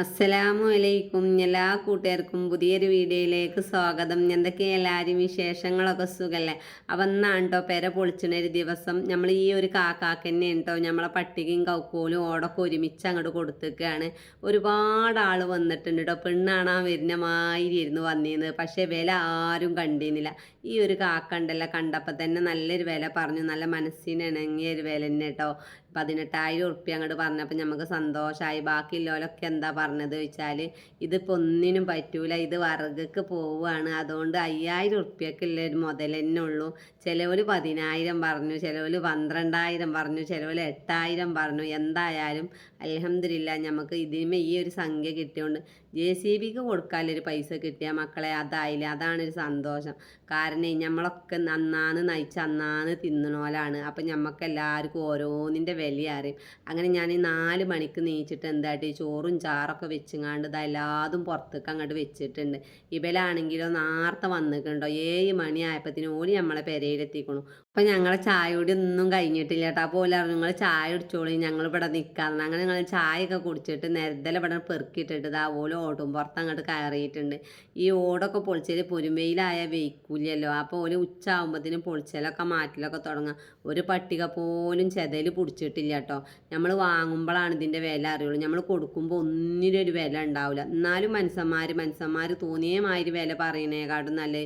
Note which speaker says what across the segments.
Speaker 1: അസ്സലാമു അലൈക്കും എല്ലാ കൂട്ടുകാർക്കും പുതിയൊരു വീഡിയോയിലേക്ക് സ്വാഗതം. എന്തൊക്കെ എല്ലാവരും വിശേഷങ്ങളൊക്കെ സുഖല്ലേ? അപ്പം എന്നാണ് കേട്ടോ പെര പൊളിച്ചണ ഒരു ദിവസം. നമ്മൾ ഈ ഒരു കാക്കാക്കന്നെ കേട്ടോ നമ്മളെ പട്ടികയും കൗക്കോലും ഓടൊക്കെ ഒരുമിച്ച് അങ്ങോട്ട് കൊടുത്തേക്കാണ് ഒരുപാട് ആൾ വന്നിട്ടുണ്ട് കേട്ടോ പെണ്ണാണാൻ വരുന്ന മാതിരി ഇരുന്ന് വന്നിരുന്നത്. പക്ഷേ വില ആരും കണ്ടിരുന്നില്ല. ഈ ഒരു കാക്ക ഉണ്ടല്ലോ കണ്ടപ്പോൾ തന്നെ നല്ലൊരു വില പറഞ്ഞു. നല്ല മനസ്സിനിണങ്ങിയ ഒരു വില തന്നെ കേട്ടോ പതിനെട്ടായിരം ഉറുപ്പ്യ അങ്ങോട്ട് പറഞ്ഞപ്പോൾ നമുക്ക് സന്തോഷമായി ബാക്കിയുള്ളവരൊക്കെ എന്താ പറഞ്ഞത് വെച്ചാൽ ഇതിപ്പോൾ ഒന്നിനും പറ്റൂല ഇത് വർഗക്ക് പോവുകയാണ് അതുകൊണ്ട് അയ്യായിരം ഉറുപ്പ്യക്കുള്ള ഒരു മുതൽ തന്നെ ഉള്ളൂ. ചിലവർ പതിനായിരം പറഞ്ഞു ചിലവർ പന്ത്രണ്ടായിരം പറഞ്ഞു ചിലവർ എട്ടായിരം പറഞ്ഞു. എന്തായാലും അലഹമില്ല നമുക്ക് ഇതിന്മേ ഈ ഒരു സംഖ്യ കിട്ടിയോണ്ട് ജെ സി ബിക്ക് കൊടുക്കാനൊരു പൈസ കിട്ടിയ മക്കളെ? അതായില്ല? അതാണ് ഒരു സന്തോഷം. കാരണം നമ്മളൊക്കെ നന്നാന്ന് നയിച്ച് അന്നാന്ന് തിന്നണോലാണ്. അപ്പം ഞമ്മക്ക് എല്ലാവർക്കും ഓരോന്നിന്റെ വില അറിയും. അങ്ങനെ ഞാൻ ഈ നാല് മണിക്ക് നീച്ചിട്ട് എന്തായിട്ട് ചോറും ചാറൊക്കെ വെച്ചുങ്ങാണ്ട് ഇതാ എല്ലാതും പുറത്തേക്ക് അങ്ങോട്ട് വെച്ചിട്ടുണ്ട്. ഇവലാണെങ്കിലോ നാർത്ത വന്നിട്ടുണ്ടോ ഏഴ് മണി ആയപ്പത്തിന് ഓടി നമ്മളെ പെരയിലെത്തിക്കണു. അപ്പം ഞങ്ങളെ ചായ കൂടി ഒന്നും കഴിഞ്ഞിട്ടില്ല കേട്ടോ. അപ്പോൾ നിങ്ങൾ ചായ കുടിച്ചോളി. ഞങ്ങൾ ഇവിടെ നിൽക്കാറുണ്ട് അങ്ങനെ ഞങ്ങൾ ചായയൊക്കെ കുടിച്ചിട്ട് നെരതല ഇവിടെ പെറുക്കിയിട്ടിട്ട് ഇതാ ഓൽ ഓടും പുറത്ത് അങ്ങോട്ട് കയറിയിട്ടുണ്ട്. ഈ ഓടൊക്കെ പൊളിച്ചതിൽ പൊരുമയിലായ വെയ്ക്കൂലല്ലോ അപ്പോൾ ഓൽ ഉച്ച ആകുമ്പോഴത്തേനും പൊളിച്ചലൊക്കെ മാറ്റലൊക്കെ തുടങ്ങാം. ഒരു പട്ടിക പോലും ചെതയിൽ പിടിച്ചിട്ടില്ല കേട്ടോ നമ്മൾ വാങ്ങുമ്പോഴാണ് ഇതിന്റെ വില അറിയുള്ളൂ. നമ്മൾ കൊടുക്കുമ്പോൾ ഒന്നിനും ഒരു വില ഉണ്ടാവില്ല എന്നാലും മനുഷ്യന്മാർ മനുഷ്യന്മാർ തോന്നിയ മാതിരി വില പറയണേക്കാട്ടും നല്ല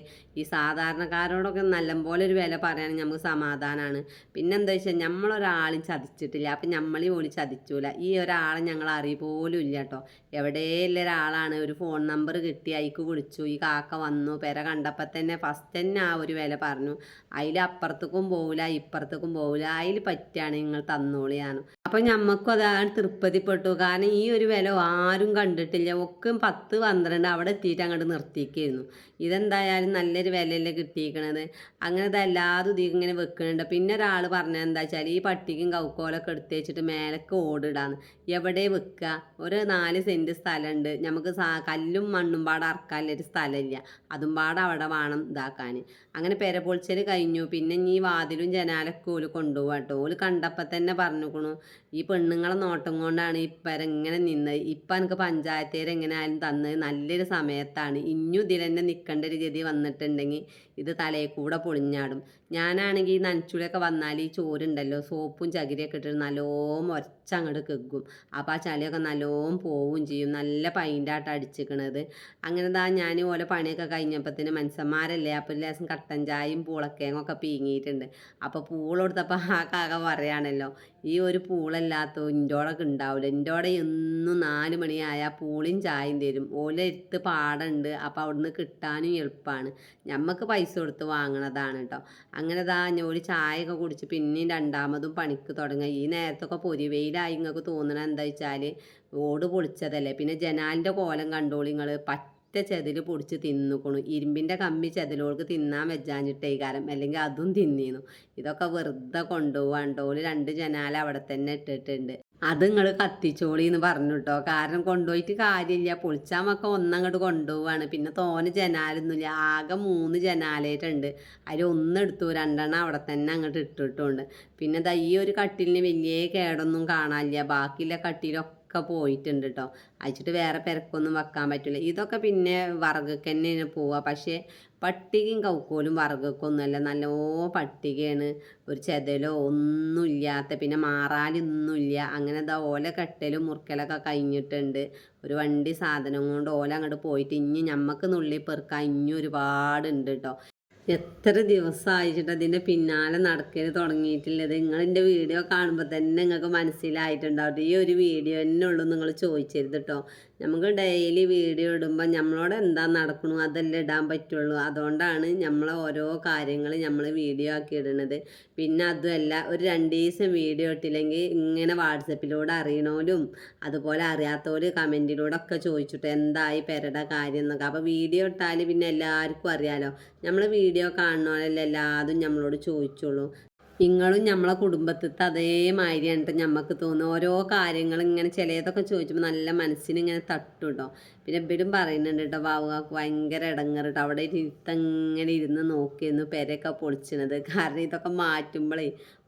Speaker 1: ഈ സാധാരണക്കാരോടൊക്കെ നല്ലപോലെ ഒരു വില പറയുകയാണെങ്കിൽ നമുക്ക് സമാധാനമാണ് പിന്നെന്താ വെച്ചാൽ നമ്മളൊരാളും ചതിച്ചിട്ടില്ല. അപ്പം നമ്മളീ പോലും ചതിച്ചൂല. ഈ ഒരാളെ ഞങ്ങൾ അറിയ പോലും ഇല്ല കേട്ടോ എവിടെയുള്ള ഒരാളാണ്? ഒരു ഫോൺ നമ്പർ കിട്ടി അയക്ക് വിളിച്ചു. ഈ കാക്ക വന്നു. പെര കണ്ടപ്പോൾ തന്നെ ഫസ്റ്റ് തന്നെ ആ ഒരു വില പറഞ്ഞു. അതിൽ അപ്പുറത്തേക്കും പോവില്ല ഇപ്പുറത്തേക്കും പോവില്ല അതിൽ പറ്റുകയാണ് നിങ്ങൾ തന്നോളിയാണ് അപ്പം ഞമ്മക്കും അതാണ് തൃപ്തിപ്പെട്ടു. കാരണം ഈ ഒരു വില ആരും കണ്ടിട്ടില്ല. ഒക്കെ പത്ത് പന്ത്രണ്ട് അവിടെ എത്തിയിട്ട് അങ്ങോട്ട് നിർത്തിക്കായിരുന്നു ഇതെന്തായാലും നല്ലൊരു വിലയല്ലേ കിട്ടിയിരിക്കണത്. അങ്ങനെ ഇതല്ലാതെ ഇതിങ്ങനെ വെക്കുന്നുണ്ട് പിന്നെ ഒരാൾ പറഞ്ഞത് എന്താ വെച്ചാൽ ഈ പട്ടിക്കും കൗക്കോലൊക്കെ എടുത്ത് വെച്ചിട്ട് മേലക്ക് ഓടിടാന്ന്. എവിടെ വെക്കുക ഒരു നാല് സെന്റ് സ്ഥലമുണ്ട് നമുക്ക് സാ കല്ലും മണ്ണും പാടെ അറക്കാനുള്ളൊരു സ്ഥലമില്ല അതും പാടെ അവിടെ വേണം ഇതാക്കാൻ അങ്ങനെ പെരപൊളിച്ചൽ കഴിഞ്ഞു. പിന്നെ ഈ വാതിലും ജനാലൊക്കെ ഓൽ കൊണ്ടുപോകാട്ടോ ഓൽ കണ്ടപ്പോൾ തന്നെ പറഞ്ഞുക്കണു ഈ പെണ്ണുങ്ങളെ നോട്ടം കൊണ്ടാണ് ഈ പെര ഇങ്ങനെ നിന്നത് ഇപ്പം എനിക്ക് പഞ്ചായത്തേര് എങ്ങനെയായാലും തന്നത് നല്ലൊരു സമയത്താണ്. ഇനിയും ഇതിൽ തന്നെ നിൽക്കേണ്ട ഒരു ഗതി വന്നിട്ടുണ്ടെങ്കിൽ ഇത് തലയിൽ കൂടെ പൊളിഞ്ഞാടും. ഞാനാണെങ്കിൽ ഈ നനച്ചുളിയൊക്കെ വന്നാൽ ഈ ചോറുണ്ടല്ലോ സോപ്പും ചകിരിയൊക്കെ ഇട്ടിട്ട് നല്ലോണം ഒരച്ചങ്ങോട്ട് കെഗ്ഗും അപ്പോൾ ആ ചളിയൊക്കെ നല്ലോണം പോവും ചെയ്യും. നല്ല പൈന്റായിട്ട് അടിച്ചിക്കണത്. അങ്ങനെ ദാ ഞാൻ ഓലെ പണിയൊക്കെ കഴിഞ്ഞപ്പോഴത്തേന് മനുഷ്യന്മാരല്ലേ അപ്പോൾ ലേശം കട്ടൻ ചായയും പൂളക്കേങ്ങൊക്കെ പീങ്ങിയിട്ടുണ്ട്. അപ്പോൾ പൂളെടുത്തപ്പോൾ ആ കാക പറയാണല്ലോ ഈ ഒരു പൂളല്ലാത്ത ഇന്റോടൊക്കെ ഉണ്ടാവില്ല ഇന്റോടെ എന്നും നാല് മണിയായാൽ പൂളിയും ചായയും തരും. ഓലെ എടുത്ത് പാടുണ്ട്. അപ്പോൾ അവിടുന്ന് കിട്ടാനും എളുപ്പമാണ് ഞമ്മക്ക് പൈസ കൊടുത്ത് വാങ്ങണതാണ് കേട്ടോ അങ്ങനെ ദാ ഒരു ചായയൊക്കെ കുടിച്ച് പിന്നെയും രണ്ടാമതും പണിക്ക് തുടങ്ങുക ഈ നേരത്തൊക്കെ പൊരിവെയിലായി നിങ്ങൾക്ക് തോന്നണ എന്താ വെച്ചാൽ ഓട് പൊളിച്ചതല്ലേ. പിന്നെ ജനാലിന്റെ കോലം കണ്ടോളി നിങ്ങൾ പറ്റ ചെതിൽ പൊടിച്ച് തിന്നുക്കണു. ഇരുമ്പിന്റെ കമ്മി ചെതിലോൾക്ക് തിന്നാൻ വെച്ചാഞ്ഞിട്ടേ കാലം അല്ലെങ്കിൽ അതും തിന്നീന്നു. ഇതൊക്കെ വെറുതെ കൊണ്ടുപോകാണ്ടോ ഓൽ രണ്ട് ജനാല അവിടെ തന്നെ ഇട്ടിട്ടുണ്ട്. അത് നിങ്ങൾ കത്തിച്ചോളി എന്ന് പറഞ്ഞു കേട്ടോ കാരണം കൊണ്ടുപോയിട്ട് കാര്യമില്ല. പൊളിച്ചാമൊക്കെ ഒന്നങ്ങോട്ട് കൊണ്ടുപോവാണ് പിന്നെ തോനെ ജനാലൊന്നുമില്ല. ആകെ മൂന്ന് ജനാലായിട്ടുണ്ട് അതിൽ ഒന്നെടുത്തു. രണ്ടെണ്ണം അവിടെ തന്നെ അങ്ങോട്ട് ഇട്ടിട്ടുണ്ട്. പിന്നെ ദാ ഈ ഒരു കട്ടിലിന് വലിയ കേടൊന്നും കാണാനില്ല. ബാക്കിയുള്ള കട്ടിലൊക്കെ ഒക്കെ പോയിട്ടുണ്ട് കേട്ടോ അയച്ചിട്ട് വേറെ പെരക്കൊന്നും വെക്കാൻ പറ്റില്ല ഇതൊക്കെ പിന്നെ വറകൊക്കെ തന്നെ പോവുക പക്ഷേ പട്ടികയും കൗക്കോലും വറകൊക്കൊന്നുമല്ല നല്ലോ പട്ടികയാണ്. ഒരു ചെതലോ ഒന്നുമില്ലാത്ത പിന്നെ മാറാലൊന്നുമില്ല അങ്ങനെ ഇതാ ഓല കെട്ടലും മുറുക്കലൊക്കെ കഴിഞ്ഞിട്ടുണ്ട്. ഒരു വണ്ടി സാധനം കൊണ്ട് ഓല അങ്ങോട്ട് പോയിട്ട് ഇനി ഞമ്മക്ക് നുള്ളി പെറുക്കാൻ ഇനി ഒരുപാടുണ്ട് കേട്ടോ എത്ര ദിവസമായിട്ട് അതിന്റെ പിന്നാലെ നടക്കൽ തുടങ്ങിയിട്ടുള്ളത് നിങ്ങളെന്റെ വീഡിയോ കാണുമ്പോൾ തന്നെ നിങ്ങൾക്ക് മനസ്സിലായിട്ടുണ്ടാവും. ഈ ഒരു വീഡിയോ തന്നെ ഉള്ളൂ നിങ്ങൾ ചോദിച്ചരുത് കേട്ടോ നമുക്ക് ഡെയിലി വീഡിയോ ഇടുമ്പോൾ നമ്മളോട് എന്താ നടക്കണു? അതല്ലേ ഇടാൻ പറ്റുള്ളൂ. അതുകൊണ്ടാണ് നമ്മൾ ഓരോ കാര്യങ്ങൾ നമ്മൾ വീഡിയോ ആക്കി ഇടുന്നത് പിന്നെ അതുമല്ല ഒരു രണ്ട് ദിവസം വീഡിയോ ഇട്ടില്ലെങ്കിൽ ഇങ്ങനെ വാട്സപ്പിലൂടെ അറിയണോലും അതുപോലെ അറിയാത്തവർ കമന്റിലൂടെ ഒക്കെ ചോദിച്ചിട്ട് എന്തായി പെരയുടെ കാര്യം എന്നൊക്കെ. അപ്പോൾ വീഡിയോ ഇട്ടാൽ പിന്നെ എല്ലാവർക്കും അറിയാലോ. നമ്മൾ വീഡിയോ കാണണമല്ലോ എല്ലാതും നമ്മളോട് ചോദിച്ചോളൂ. നിങ്ങളും നമ്മളെ കുടുംബത്തിലത്തെ അതേമാതിരിയാണ് ഞമ്മക്ക് തോന്നുന്നത് ഓരോ കാര്യങ്ങൾ ഇങ്ങനെ ചിലതൊക്കെ ചോദിക്കുമ്പോൾ നല്ല മനസ്സിന് ഇങ്ങനെ തട്ടും കേട്ടോ പിന്നെ ഇവരും പറയുന്നുണ്ട് കേട്ടോ വാവുകാക്ക് ഭയങ്കര ഇടങ്ങറ് കേട്ടോ അവിടെ ഇരുത്തങ്ങനെ ഇരുന്ന് നോക്കിയിരുന്നു പെരയൊക്കെ പൊളിച്ചണത്. കാരണം ഇതൊക്കെ മാറ്റുമ്പോഴേ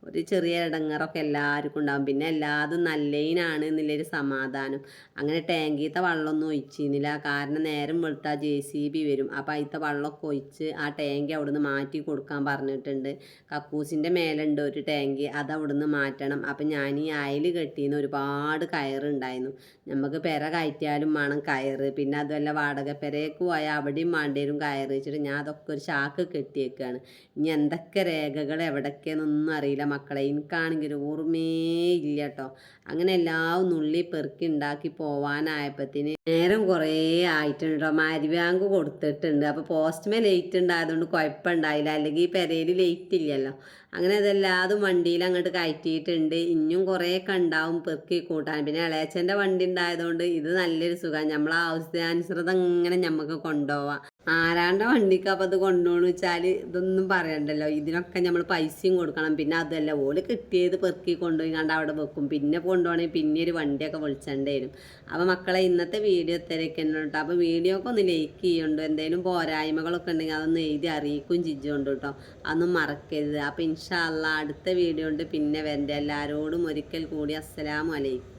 Speaker 1: ഒരു ചെറിയ ഇടങ്ങറൊക്കെ എല്ലാവർക്കും ഉണ്ടാകും പിന്നെ എല്ലാതും നല്ലതിനാണ് എന്നുള്ളൊരു സമാധാനം. അങ്ങനെ ടാങ്കിത്തെ വെള്ളമൊന്നും ഒഴിച്ചിരുന്നില്ല. കാരണം നേരം വെളുത്താൽ ജെ സി ബി വരും. അപ്പോൾ അതിലത്തെ വെള്ളമൊക്കെ ഒഴിച്ച് ആ ടാങ്കി അവിടുന്ന് മാറ്റി കൊടുക്കാൻ പറഞ്ഞിട്ടുണ്ട്. കക്കൂസിന്റെ മേലുണ്ട് ഒരു ടാങ്കി. അത് അവിടുന്ന് മാറ്റണം. അപ്പം ഞാൻ ഈ അയൽ കെട്ടിന്ന് ഒരുപാട് കയറുണ്ടായിരുന്നു. നമുക്ക് പെര കയറ്റിയാലും വേണം കയറ്. പിന്നെ അതുമല്ല വാടക പെരയ്ക്ക് പോയാൽ അവിടെയും വേണ്ടേരും കയറ് വെച്ചിട്ട് ഞാൻ അതൊക്കെ ഒരു ചാക്ക് കെട്ടിയേക്കാണ്. ഇനി എന്തൊക്കെ രേഖകൾ എവിടൊക്കെയെന്നൊന്നും അറിയില്ല. മക്കളെ എനിക്കാണെങ്കിൽ ഒരു ഓർമ്മയേ ഇല്ല കേട്ടോ അങ്ങനെ എല്ലാം നുള്ളി പെറുക്കി ഉണ്ടാക്കി പോവാനായപ്പത്തിന് നേരം കുറേ ആയിട്ടുണ്ട് കേട്ടോ മരുവാങ്ക് കൊടുത്തിട്ടുണ്ട്. അപ്പോൾ പോസ്റ്റ്മേ ലേറ്റ് ഉണ്ടായതുകൊണ്ട് കുഴപ്പമുണ്ടായില്ല. അല്ലെങ്കിൽ പെരയിൽ ലേറ്റ് ഇല്ലല്ലോ. അങ്ങനെ അതെല്ലാതും വണ്ടിയിൽ അങ്ങോട്ട് കയറ്റിയിട്ടുണ്ട്. ഇനിയും കുറേയൊക്കെ ഉണ്ടാവും പെറുക്കി കൂട്ടാൻ. പിന്നെ ഇളയച്ചന്റെ വണ്ടി ഉണ്ടായതുകൊണ്ട് ഇത് നല്ലൊരു സുഖമാണ്. നമ്മളെ ആവശ്യാനുസൃതം ഇങ്ങനെ നമുക്ക് കൊണ്ടുപോവാം. ആരാണ്ട വണ്ടിക്ക് അപ്പം അത് കൊണ്ടുപോകണം വെച്ചാൽ ഇതൊന്നും പറയണ്ടല്ലോ. ഇതിനൊക്കെ നമ്മൾ പൈസയും കൊടുക്കണം. പിന്നെ അതല്ല ഓൽ കിട്ടിയത് പെറുക്കി കൊണ്ടുപോയി കണ്ട് അവിടെ വെക്കും. പിന്നെ കൊണ്ടുപോകണമെങ്കിൽ പിന്നെ ഒരു വണ്ടിയൊക്കെ വിളിച്ചേണ്ടി വരും. അപ്പോൾ മക്കളെ ഇന്നത്തെ വീഡിയോ ഇത്രയൊക്കെ കേട്ടോ. അപ്പോൾ വീഡിയോ ഒക്കെ ഒന്ന് ലൈക്ക് ചെയ്യുന്നുണ്ട് എന്തെങ്കിലും പോരായ്മകളൊക്കെ ഉണ്ടെങ്കിൽ അതൊന്ന് എഴുതി അറിയിക്കും ചിജുണ്ട് കേട്ടോ. അതൊന്നും മറക്കരുത്. അപ്പോൾ ഇൻഷാല്ല അടുത്ത വീഡിയോ ഉണ്ട്. പിന്നെ വരണ്ട. എല്ലാവരോടും ഒരിക്കൽ കൂടി അസ്സലാമു അലൈക്കും.